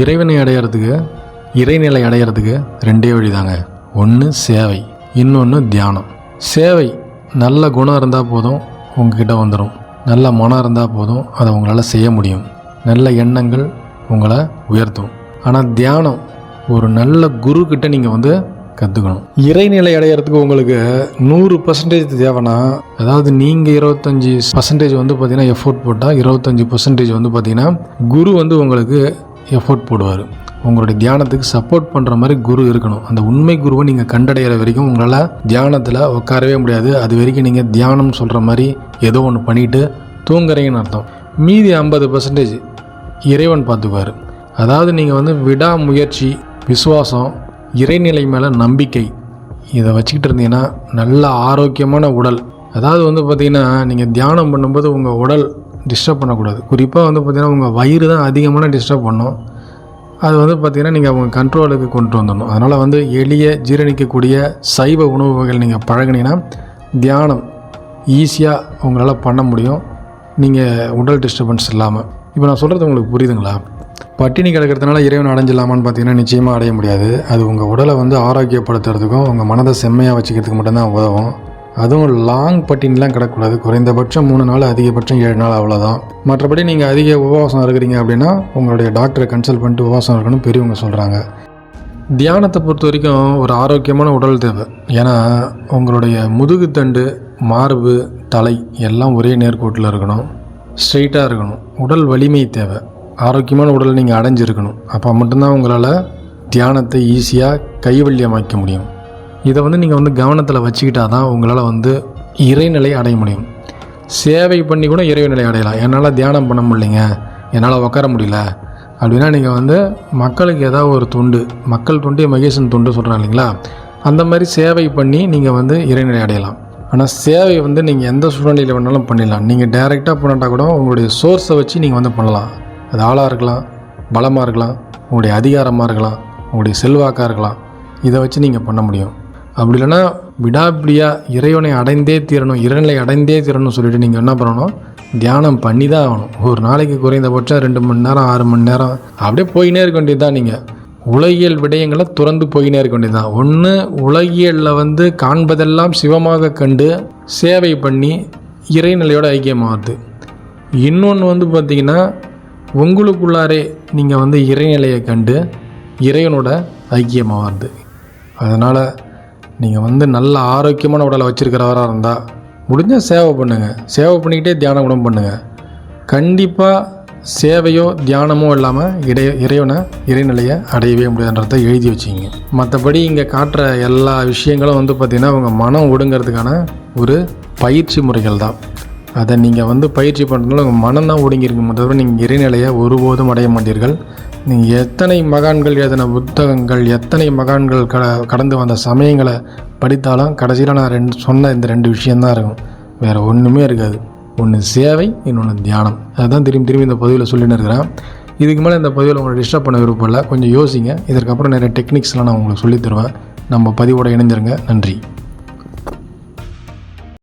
இறைவனை அடையிறதுக்கு இறைநிலை அடையிறதுக்கு ரெண்டே வழி தாங்க ஒன்று சேவை இன்னொன்று தியானம். சேவை நல்ல குணம் இருந்தால் போதும் உங்ககிட்ட வந்துடும் நல்ல மனம் இருந்தால் போதும் அதை உங்களால் செய்ய முடியும். நல்ல எண்ணங்கள் உங்களை உயர்த்தும். ஆனால் தியானம் ஒரு நல்ல குரு கிட்ட நீங்கள் வந்து கற்றுக்கணும் இறைநிலை அடையிறதுக்கு உங்களுக்கு நூறு பர்சன்டேஜ் தேவைன்னா அதாவது நீங்கள் இருபத்தஞ்சி பர்சன்டேஜ் வந்து பார்த்தீங்கன்னா எஃபோர்ட் போட்டால் இருபத்தஞ்சி பர்சன்டேஜ் வந்து பார்த்தீங்கன்னா குரு வந்து உங்களுக்கு எஃபோர்ட் போடுவார். உங்களுடைய தியானத்துக்கு சப்போர்ட் பண்ணுற மாதிரி குரு இருக்கணும். அந்த உண்மை குருவை நீங்கள் கண்டடைகிற வரைக்கும் உங்களால் தியானத்தில் உட்காரவே முடியாது. அது வரைக்கும் நீங்கள் தியானம் சொல்கிற மாதிரி ஏதோ ஒன்று பண்ணிட்டு தூங்குறீங்கன்னு அர்த்தம். மீதி ஐம்பது பர்சன்டேஜ் இறைவன் பார்த்துக்குவார். அதாவது நீங்கள் வந்து விடாமுயற்சி விசுவாசம் இறைநிலை மேலே நம்பிக்கை இதை வச்சுக்கிட்டு இருந்தீங்கன்னா நல்ல ஆரோக்கியமான உடல். அதாவது வந்து பார்த்திங்கன்னா நீங்கள் தியானம் பண்ணும்போது உங்கள் உடல் டிஸ்டர்ப் பண்ணக்கூடாது. குறிப்பாக வந்து பார்த்திங்கன்னா உங்கள் வயிறு தான் அதிகமான டிஸ்டர்ப் பண்ணும். அது வந்து பார்த்திங்கன்னா நீங்கள் அவங்க கண்ட்ரோலுக்கு கொண்டு வந்துடணும். அதனால் வந்து எளிய ஜீரணிக்கக்கூடிய சைவ உணவு வகைகள் நீங்கள் பழகுனீங்கன்னா தியானம் ஈஸியாக உங்களால் பண்ண முடியும். நீங்கள் உடல் டிஸ்டர்பன்ஸ் இல்லாமல் இப்போ நான் சொல்கிறது உங்களுக்கு புரியுதுங்களா? பட்டினி கிடக்கிறதுனால இறைவன் அடைஞ்சிடலாமான்னு பார்த்தீங்கன்னா நிச்சயமாக அடைய முடியாது. அது உங்கள் உடலை வந்து ஆரோக்கியப்படுத்துறதுக்கும் உங்கள் மனதை செம்மையாக வச்சுக்கிறதுக்கு மட்டும்தான் உதவும். அதுவும் லாங் பட்டினிலாம் கிடக்கூடாது குறைந்தபட்சம் மூணு நாள் அதிகபட்சம் ஏழு நாள் அவ்வளோதான் மற்றபடி நீங்கள் அதிக உபவாசம் இருக்கிறீங்க அப்படின்னா உங்களுடைய டாக்டரை கன்சல்ட் பண்ணிட்டு உபவாசம் இருக்கணும் பெரியவங்க சொல்கிறாங்க தியானத்தை பொறுத்த வரைக்கும் ஒரு ஆரோக்கியமான உடல் தேவை. ஏன்னா உங்களுடைய முதுகுத்தண்டு மார்பு தலை எல்லாம் ஒரே நேர்கோட்டில் இருக்கணும். ஸ்ட்ரெயிட்டாக இருக்கணும். உடல் வலிமை தேவை. ஆரோக்கியமான உடல் நீங்கள் அடைஞ்சிருக்கணும். அப்போ மட்டும்தான் உங்களால் தியானத்தை ஈஸியாக கைவல்யமாக்க முடியும். இதை வந்து நீங்கள் வந்து கவனத்தில் வச்சுக்கிட்டால் தான் உங்களால் வந்து இறைநிலை அடைய முடியும். சேவை பண்ணி கூட இறைநிலை அடையலாம். என்னால் தியானம் பண்ண முடியலைங்க. என்னால் உட்கார முடியல. அப்படின்னா நீங்கள் வந்து மக்களுக்கு ஏதாவது ஒரு தொண்டு மக்கள் தொண்டு மகேசன் தொண்டு சொல்கிறாங்க இல்லைங்களா? அந்த மாதிரி சேவை பண்ணி நீங்கள் வந்து இறைநிலை அடையலாம். ஆனால் சேவை வந்து நீங்கள் எந்த சூழ்நிலையில் வேணாலும் பண்ணிடலாம். நீங்கள் டைரெக்டாக பண்ணிட்டால் கூட உங்களுடைய சோர்ஸை வச்சு நீங்கள் வந்து பண்ணலாம். அது ஆளாக இருக்கலாம் பலமாக இருக்கலாம் உங்களுடைய அதிகாரமாக இருக்கலாம் உங்களுடைய செல்வாக்காக இருக்கலாம். இதை வச்சு நீங்கள் பண்ண முடியும். அப்படி இல்லைன்னா விடாப்பிடியாக இறைவனை அடைந்தே தீரணும் இறைநிலை அடைந்தே தீரணும்னு சொல்லிட்டு நீங்கள் என்ன பண்ணணும்? தியானம் பண்ணி தான் ஆகணும். ஒரு நாளைக்கு குறைந்தபட்சம் ரெண்டு மணி நேரம் ஆறு மணி நேரம் அப்படியே போயினே இருக்க வேண்டியது தான் நீங்கள் உலகியல் விடயங்களை துறந்து போயினே இருக்க வேண்டியது தான் ஒன்று உலகியலில் வந்து காண்பதெல்லாம் சிவமாக கண்டு சேவை பண்ணி இறைநிலையோட ஐக்கியமாகுது இன்னொன்று வந்து பார்த்திங்கன்னா உங்களுக்குள்ளாரே நீங்கள் வந்து இறைநிலையை கண்டு இறைவனோட ஐக்கியமாகுது அதனால் நீங்கள் வந்து நல்ல ஆரோக்கியமான உடலை வச்சுருக்கிறவராக இருந்தால் முடிஞ்சால் சேவை பண்ணுங்கள் சேவை பண்ணிக்கிட்டே தியானம் குணம் பண்ணுங்கள் கண்டிப்பாக சேவையோ தியானமோ இல்லாமல் இடைய இறைவனை இறைநிலையை அடையவே முடியாதுன்றதை எழுதி வச்சிங்க மற்றபடி இங்கே காட்டுற எல்லா விஷயங்களும் வந்து பார்த்திங்கன்னா உங்கள் மனம் ஒடுங்கிறதுக்கான ஒரு பயிற்சி முறைகள் தான். அதை நீங்கள் வந்து பயிற்சி பண்ணுறதுனால உங்கள் மனம் தான் ஒடுங்கியிருக்கும். தவிர நீங்கள் இறைநிலையை ஒருபோதும் அடைய மாட்டீர்கள். எத்தனை மகான்கள் எழுதின புத்தகங்கள் எத்தனை மகான்கள் க கடந்து வந்த சமயங்களை படித்தாலும் கடைசியில் நான் ரெண்டு சொன்ன இந்த ரெண்டு விஷயந்தான் இருக்கும். வேறு ஒன்றுமே இருக்காது. ஒன்று சேவை இன்னொன்று தியானம். அதுதான் திரும்பி திரும்பி இந்த பதிவில் சொல்லின்னு இருக்கிறேன். இதுக்கு மேலே இந்த பதிவில் உங்களை டிஸ்டர்ப் பண்ண விருப்பம் இல்லை. கொஞ்சம் யோசிங்க. இதற்கப்புறம் நிறைய டெக்னிக்ஸ்லாம் நான் உங்களுக்கு சொல்லித் தருவேன். நம்ம பதிவோட இணைஞ்சிருங்க நன்றி.